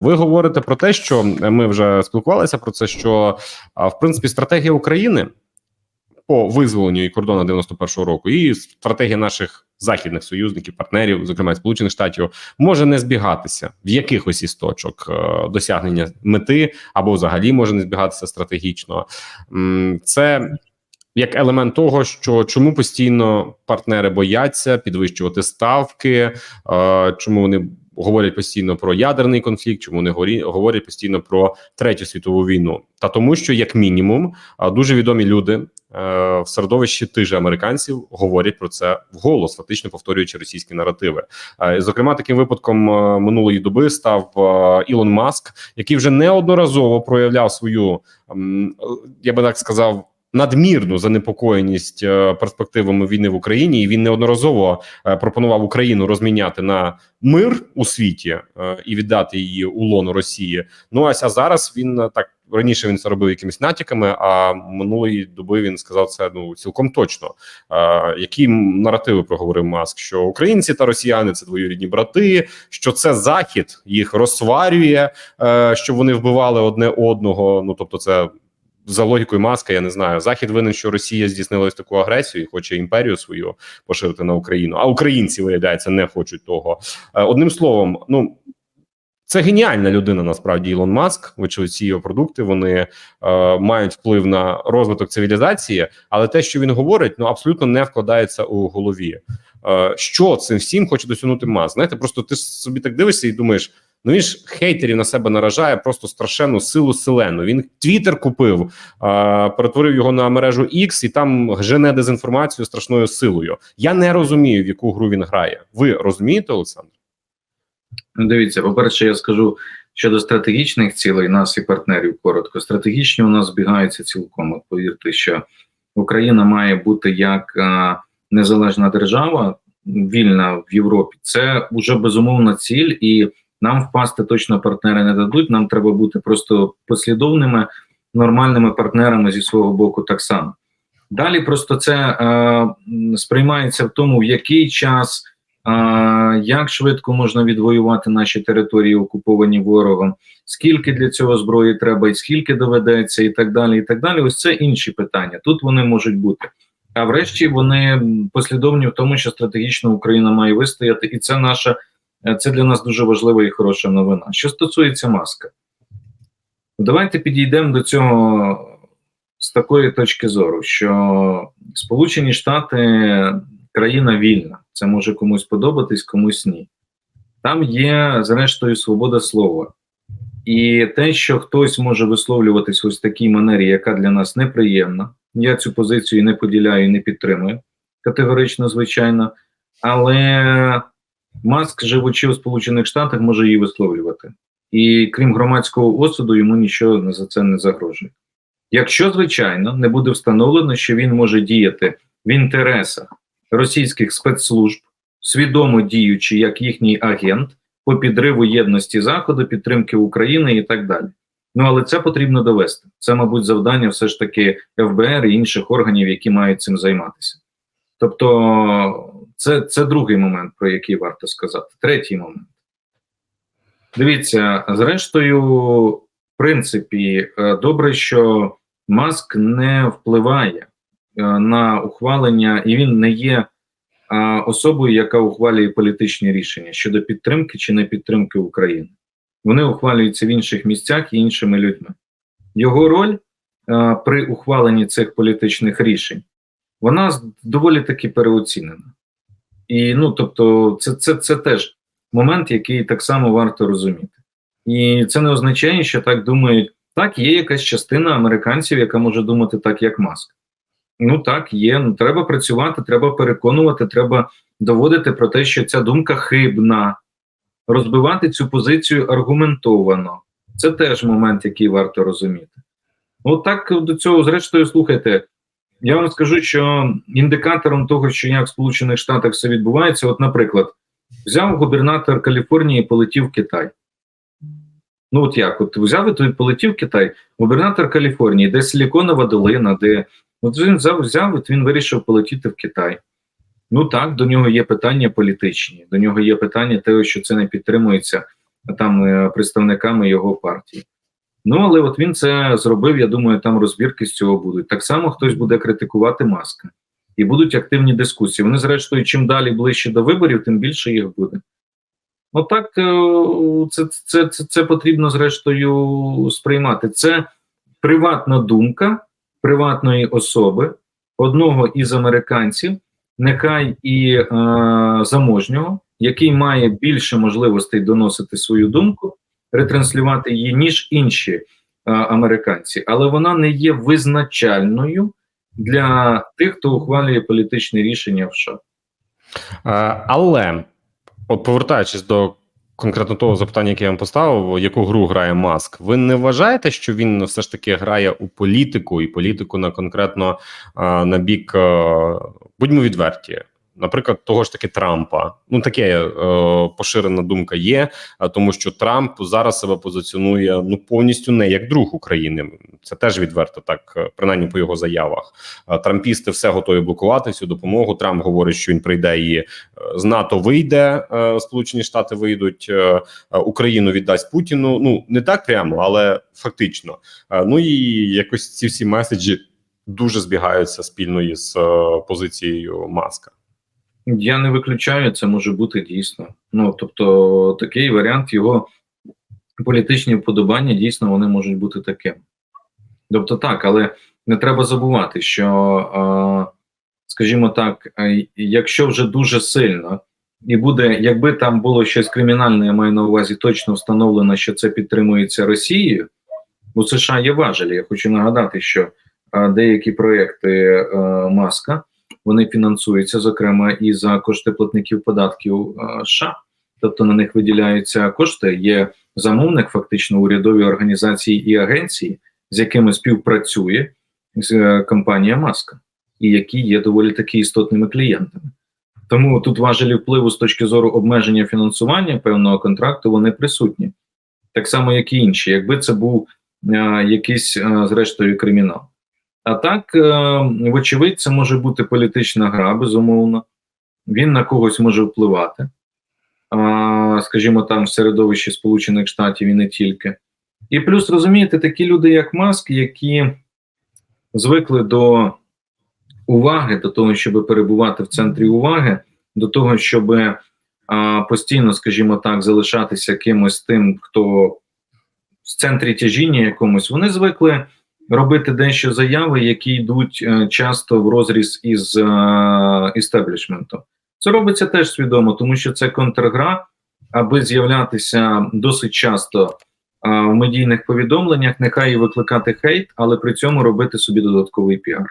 Ви говорите про те, що ми вже спілкувалися про це, що в принципі стратегія України по визволенню і кордону 91-го року, і стратегія наших західних союзників, партнерів, зокрема Сполучених Штатів, може не збігатися в якихось із точок е, досягнення мети, або взагалі може не збігатися стратегічно. Це як елемент того, що чому постійно партнери бояться підвищувати ставки, е, чому вони говорять постійно про ядерний конфлікт, чому говорі- говорять постійно про третю світову війну, та тому, що як мінімум дуже відомі люди е, в середовищі тих американців говорять про це вголос, фактично повторюючи російські наративи. Е, Зокрема, таким випадком е, минулої доби став Ілон Маск, який вже неодноразово проявляв свою, я би так сказав. Надмірну занепокоєність е, перспективами війни в Україні, і він неодноразово е, пропонував Україну розміняти на мир у світі е, і віддати її у лоно Росії. Ну ось а зараз він так раніше він це робив якимись натяками. А минулої доби він сказав це ну цілком точно. Е, які наративи проговорив Маск? Що українці та росіяни це двоюрідні брати, що це захід їх розсварює, е, що вони вбивали одне одного. Ну тобто, це. За логікою маска, я не знаю. Захід винен, що Росія здійснила ось таку агресію і хоче імперію свою поширити на Україну. А українці, виявляється, не хочуть того. Е, Одним словом, ну це геніальна людина. Насправді Ілон Маск. Вочевидь, ці його продукти вони е, мають вплив на розвиток цивілізації, але те, що він говорить, ну абсолютно не вкладається у голові. Е, що цим всім хоче досягнути Маск? Знаєте, просто ти собі так дивишся і думаєш. Ну він ж хейтерів на себе наражає просто страшенну силу селену. Він Твіттер купив, а, перетворив його на мережу X і там жене дезінформацію страшною силою. Я не розумію, в яку гру він грає. Ви розумієте, Олександр? Ну, Дивіться, по-перше, я скажу щодо стратегічних цілей нас і партнерів коротко. Стратегічні у нас збігаються цілком. От повірте, що Україна має бути як е, незалежна держава, вільна в Європі. Це вже безумовна ціль, і нам впасти точно партнери не дадуть. Нам треба бути просто послідовними, нормальними партнерами зі свого боку так само. Далі просто це е, сприймається в тому, в який час. А, як швидко можна відвоювати наші території, окуповані ворогом, скільки для цього зброї треба, і скільки доведеться, і так далі. І так далі. Ось це інші питання. Тут вони можуть бути. А врешті вони послідовні в тому, що стратегічно Україна має вистояти, і це наша е, це для нас дуже важлива і хороша новина. Що стосується маска, давайте підійдемо до цього з такої точки зору, що Сполучені Штати країна вільна. Це може комусь подобатись, комусь ні. Там є, зрештою, свобода слова. І те, що хтось може висловлюватись ось в такій манері, яка для нас неприємна, я цю позицію не поділяю і не підтримую категорично, звичайно. Але Маск, живучи у Сполучених Штатах, може її висловлювати. І крім громадського осуду, йому нічого за це не загрожує. Якщо, звичайно, не буде встановлено, що він може діяти в інтересах російських спецслужб, свідомо діючи як їхній агент по підриву єдності Заходу, підтримки України і так далі. Ну але це потрібно довести. Це, мабуть, завдання все ж таки ФБР і інших органів, які мають цим займатися. Тобто, це, це другий момент, про який варто сказати. Третій момент. Дивіться, зрештою, в принципі, е, добре, що Маск не впливає е, на ухвалення, і він не є особою, яка ухвалює політичні рішення щодо підтримки чи не підтримки України. Вони ухвалюються в інших місцях і іншими людьми. Його роль при ухваленні цих політичних рішень вона доволі таки переоцінена. І ну, тобто, це, це, це теж момент, який так само варто розуміти. І це не означає, що так думають. Так, є якась частина американців, яка може думати так, як Маск. Ну так, є. Ну треба працювати, треба переконувати, треба доводити про те, що ця думка хибна, розбивати цю позицію аргументовано. Це теж момент, який варто розуміти. От так до цього, зрештою, слухайте. Я вам скажу, що індикатором того, що як в Сполучених Штатах все відбувається, от, наприклад, взяв губернатор Каліфорнії і полетів в Китай. Ну, от як? От взяв і той полетів в Китай, губернатор Каліфорнії, де Силіконова долина, де От він взяв, взяв, от він вирішив полетіти в Китай. Ну так, до нього є питання політичні, до нього є питання того, що це не підтримується там е, представниками його партії. Ну але от він це зробив. Я думаю, там розбірки з цього будуть. Так само хтось буде критикувати маска, і будуть активні дискусії. Вони, зрештою, чим далі ближче до виборів, тим більше їх буде. Отак е, це, це, це, це потрібно зрештою сприймати. Це приватна думка приватної особи, одного із американців, нехай і е, заможнього, який має більше можливостей доносити свою думку, ретранслювати її, ніж інші е, американці, але вона не є визначальною для тих, хто ухвалює політичні рішення в США. Е, Але от повертаючись до конкретно того запитання, яке я вам поставив, яку гру грає Маск, ви не вважаєте, що він все ж таки грає у політику і політику на конкретно е, на бік, будьмо відверті. Наприклад, того ж таки Трампа, ну таке е, поширена думка є, а тому що Трамп зараз себе позиціонує ну повністю не як друг України. Це теж відверто так, е, принаймні по його заявах. Е, Трампісти все готові блокувати всю допомогу. Трамп говорить, що він прийде і е, з НАТО вийде. е, Сполучені Штати вийдуть, е, е, Україну віддасть Путіну. Ну не так прямо, але фактично. Е, Ну і якось ці всі меседжі дуже збігаються спільно із е, позицією Маска. Я не виключаю, це може бути дійсно. Ну тобто, такий варіант його політичні вподобання дійсно вони можуть бути таким. Тобто, так, але не треба забувати, що, скажімо так, якщо вже дуже сильно і буде, якби там було щось кримінальне, я маю на увазі точно встановлено, що це підтримується Росією. У США є важелі. Я хочу нагадати, що деякі проекти Маска вони фінансуються, зокрема, і за кошти платників податків е, США. Тобто на них виділяються кошти. Є замовник, фактично урядові організації і агенції, з якими співпрацює е, компанія Маска, і які є доволі таки істотними клієнтами. Тому тут важелі впливу з точки зору обмеження фінансування певного контракту вони присутні, так само, як і інші, якби це був е, якийсь, е, зрештою, кримінал. А так, е, вочевидь, це може бути політична гра, безумовно. Він на когось може впливати, а, скажімо, там в середовищі Сполучених Штатів і не тільки. І плюс розумієте, такі люди, як Маск, які звикли до уваги, до того, щоб перебувати в центрі уваги, до того, щоб а, постійно, скажімо так, залишатися кимось тим, хто в центрі тяжіння якомусь, вони звикли робити дещо заяви, які йдуть е, часто в розріз із е, істеблішментом. Це робиться теж свідомо, тому що це контргра, аби з'являтися досить часто е, в медійних повідомленнях, нехай і викликати хейт, але при цьому робити собі додатковий піар.